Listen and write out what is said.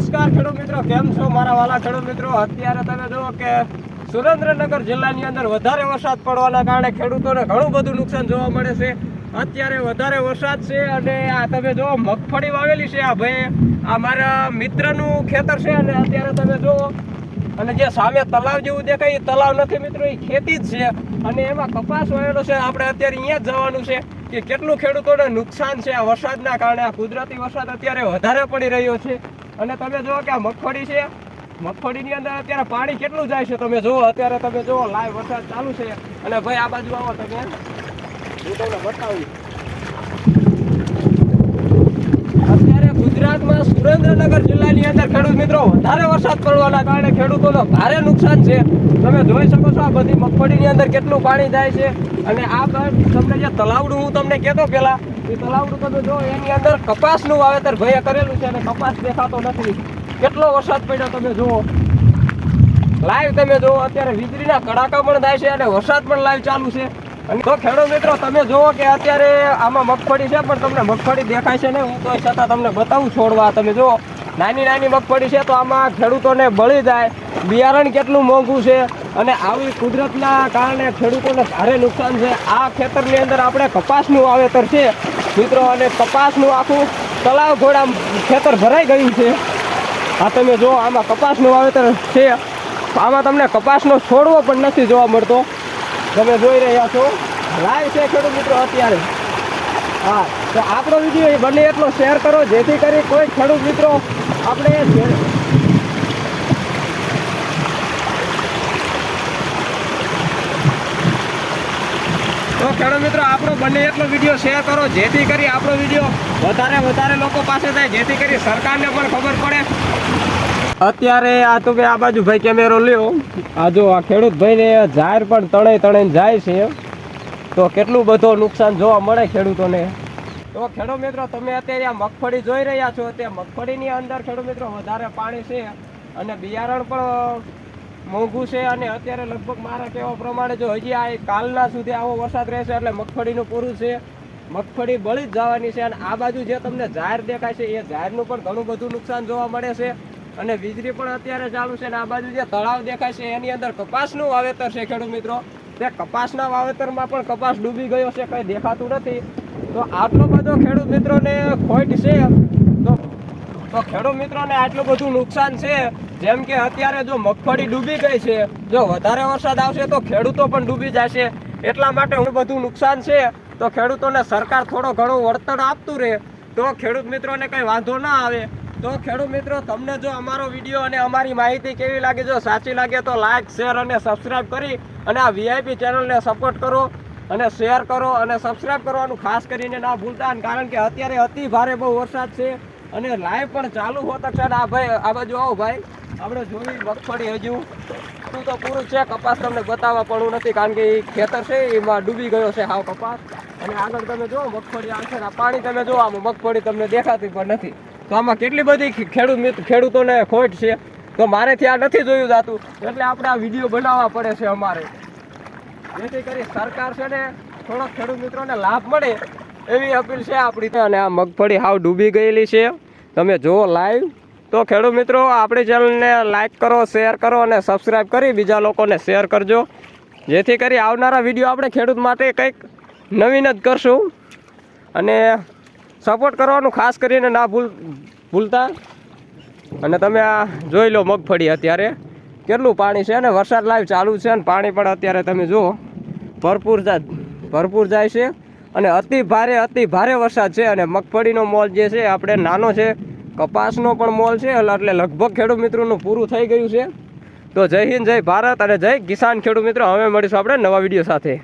નમસ્કાર ખેડૂત મિત્રો, કેમ છો મારા વાલા ખેડૂત મિત્રો? અત્યારે તમે જુઓ કે સુરેન્દ્રનગર જિલ્લાની અંદર વધારે વરસાદ પડવાના કારણે ખેડૂતોને ઘણું બધું નુકસાન જોવા મળે છે. અત્યારે વધારે વરસાદ છે અને આ તમે જુઓ, મગફળી વાવેલી છે આ ભાઈ આ મારા મિત્રનું ખેતર છે અને અત્યારે તમે જુઓ, અને જે સામે તલાવ જેવું દેખાય, એ તલાવ નથી મિત્રો, એ ખેતી જ છે. અને એમાં કપાસ વાવેલો છે. આપણે અત્યારે અહીંયા જ જવાનું છે કે કેટલું ખેડૂતોને નુકસાન છે આ વરસાદના કારણે. આ કુદરતી વરસાદ અત્યારે વધારે પડી રહ્યો છે. અને તમે જુઓ કે આ મગફળી છે. મગફળીની અંદર અત્યારે પાણી કેટલું જાય છે તમે જુઓ, અત્યારે તમે જુઓ લાઈવ વરસાદ ચાલુ છે. અને ભાઈ, આ બાજુ આવો તમે. હું તમને બતાવું અત્યારે ગુજરાતમાં સુરેન્દ્રનગર જિલ્લાની અંદર ખેડૂત મિત્રો, વધારે વરસાદ પડવાના કારણે ખેડૂતોનો ભારે નુકસાન છે. તમે જોઈ શકો છો આ બધી મગફળીની અંદર કેટલું પાણી જાય છે. અને આ તમને જે તલાવડું હું તમને કહેતો પેલા એ તલાવડું તમે જો એની અંદર કપાસનું વાવેતર ભાઈએ કરેલું છે અને કપાસ દેખાતો નથી. કેટલો વરસાદ પડ્યો તમે જુઓ. લાઈવ તમે જુઓ, અત્યારે વીજળીના કડાકા પણ થાય છે અને વરસાદ પણ લાઈવ ચાલુ છે. અને તો ખેડૂત મિત્રો, તમે જુઓ કે અત્યારે આમાં મગફળી છે, પણ તમને મગફળી દેખાય છે ને હું તો છતાં તમને બતાવું છોડવા. તમે જુઓ. નાની નાની મગફળી છે તો આમાં ખેડૂતોને બળી જાય. બિયારણ કેટલું મોંઘું છે અને આવી કુદરતના કારણે ખેડૂતોને ભારે નુકસાન છે. આ ખેતરની અંદર આપણે કપાસનું વાવેતર છે. મિત્રો, અને કપાસનું આખું તલાવ ઘોડા ખેતર ભરાઈ ગયું છે. આ તમે જો આમાં કપાસનું વાવેતર છે. આમાં તમને કપાસનો છોડવો પણ નથી જોવા મળતો. તમે જોઈ રહ્યા છો. રાય છે ખેડૂત મિત્રો અત્યારે. હા, તો આપણો વીડિયો બને એટલો શેર કરો, જેથી કરી કોઈ ખેડૂત મિત્રો આપણે તો ખેડૂત મિત્રો, આપણો બને એટલો વીડિયો શેર કરો, જેથી કરી આપણો વીડિયો વધારે વધારે લોકો પાસે થાય જેથી કરી સરકારને પણ ખબર પડે. અત્યારે આ તો ભાઈ આ બાજુ ભાઈ કેમેરો લ્યો. આ જો આ ખેડૂત ભાઈને જાહેર પણ તણે તણે જાય છે. તો કેટલું બધું નુકસાન જોવા મળે ખેડૂતોને? તો ખેડૂત મિત્રો, તમે અત્યારે આ મગફળી જોઈ રહ્યા છો. તે મગફળીની અંદર ખેડૂત મિત્રો, વધારે પાણી છે અને બિયારણ પણ મોંઘું છે અને અત્યારે લગભગ મારા કહેવા પ્રમાણે જો હજી આ કાલના સુધી આવો વરસાદ રહેશે એટલે મગફળીનું પૂરું છે. મગફળી બળી જ જવાની છે અને આ બાજુ જે તમને ઝાડ દેખાય છે, એ ઝાડનું પણ ઘણું બધું નુકસાન જોવા મળે છે. અને વીજળી પણ અત્યારે ચાલુ છે અને આ બાજુ જે તળાવ દેખાય છે, એની અંદર કપાસનું વાવેતર છે ખેડૂત મિત્રો. તે કપાસના વાવેતરમાં પણ કપાસ ડૂબી ગયો છે, કંઈ દેખાતું નથી. તો આટલો બધો ખેડૂત મિત્રોને ખોટ છે. તો તો ખેડૂત મિત્રોને આટલું બધું નુકસાન છે. જેમ કે અત્યારે જો મગફળી ડૂબી ગઈ છે, જો વધારે વરસાદ આવશે તો ખેડૂતો પણ ડૂબી જશે. એટલા માટે હું બધું નુકસાન છે. તો ખેડૂતોને સરકાર થોડો ઘણો વળતર આપતું રહે. તો ખેડૂત મિત્રોને કંઈ વાંધો ના આવે. તો ખેડૂત મિત્રો, તમને જો અમારો વીડિયો અને અમારી માહિતી કેવી લાગે, જો સાચી લાગે તો લાઈક શેર અને સબસ્ક્રાઈબ કરી અને આ વીઆઈપી ચેનલને સપોર્ટ કરો અને શેર કરો અને સબસ્ક્રાઈબ કરવાનું ખાસ કરીને ના ભૂલતા કારણ કે અત્યારે અતિ ભારે બહુ વરસાદ છે અને લાઈવ પણ ચાલુ હોતા છે આ ભાઈ, આ બાજુ આવો ભાઈ. આપણે જોઈ મગફળી હજુ. તું તો પૂરું છે, કપાસ તમને બતાવવા પડવું નથી, કારણ કે એ ખેતર છે, એમાં ડૂબી ગયો છે હાવ કપાસ. અને આગળ તમે જુઓ, મગફળી આવશે પાણી તમે જુઓ, આમાં મગફળી તમને દેખાતી પણ નથી. તો આમાં કેટલી બધી ખેડૂત ખેડૂતોને ખોટ છે. તો મારેથી આ નથી જોયું જાતું. એટલે આપણે આ વીડિયો બનાવવા પડે છે અમારે. જેથી કરી સરકાર છે ને થોડો ખેડૂત મિત્રોને લાભ મળે એવી અપીલ છે આપણી. અને આ મગફળી હાવ ડૂબી ગયેલી છે. તમે જુઓ લાઈવ તો ખેડૂત મિત્રો, આપણી ચેનલને લાઈક કરો શેર કરો અને સબસ્ક્રાઈબ કરી બીજા લોકોને શેર કરજો. જેથી કરી આવનારા વીડિયો આપણે ખેડૂત માટે કંઈક નવીન જ કરશું. અને સપોર્ટ કરવાનું ખાસ કરીને ના ભૂલ ભૂલતા. અને તમે આ જોઈ લો મગફળી અત્યારે. કેટલું પાણી છે અને વરસાદ લાઈવ ચાલુ છે અને પાણી પણ અત્યારે તમે જુઓ. ભરપૂર ભરપૂર જાય છે. અને અતિ ભારે અતિ ભારે વરસાદ છે અને મગફળીનો મોલ જે છે, આપણે નાનો છે. કપાસનો પણ મોલ છે એટલે લગભગ ખેડૂત મિત્રોનું પૂરું થઈ ગયું છે. તો જય હિન્દ, જય ભારત અને જય કિસાન ખેડૂત મિત્રો. હવે મળીશું આપણે નવા વીડિયો સાથે.